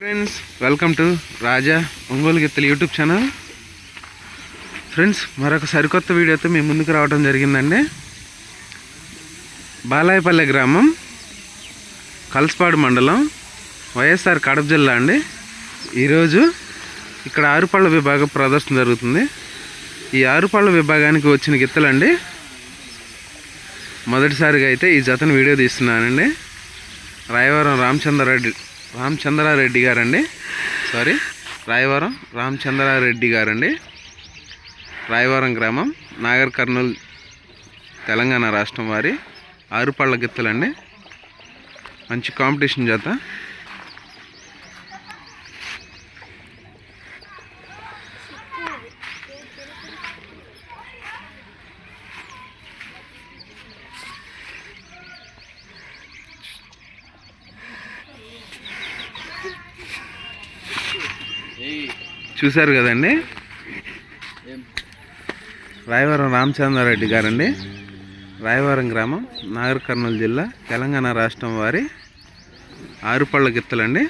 Friends welcome to Raja Ongole గిత్తలు YouTube channel friends మరొక సరికొత్త వీడియోతో మీ ముందుకు రావడం జరిగిందండి. బాలాయపల్లె గ్రామం కలసపాడు మండలం వైఎస్ఆర్ కడప జిల్లా అండి. ఈరోజు ఇక్కడ ఆరుపళ్ళ విభాగం ప్రదర్శన జరుగుతుంది. ఈ ఆరుపళ్ళ విభాగానికి వచ్చిన గిత్తలండి మొదటిసారిగా అయితే ఈ జతను వీడియో తీస్తున్నానండి. రాయవరం రామచంద్రారెడ్డి రామచంద్రారెడ్డి గారండి. సారీ రాయవరం రామచంద్రారెడ్డి గారండి. రాయవరం గ్రామం నాగర్ కర్నూలు తెలంగాణ రాష్ట్రం వారి ఆరుపళ్ళ గిత్తలండి. మంచి కాంపిటీషన్ చేత చూశారు కదండి? రాయవరం రామచంద్రారెడ్డి గారండి. రాయవరం గ్రామం నాగర్ కర్నూలు జిల్లా తెలంగాణ రాష్ట్రం వారి ఆరుపళ్ళ గిత్తలండి.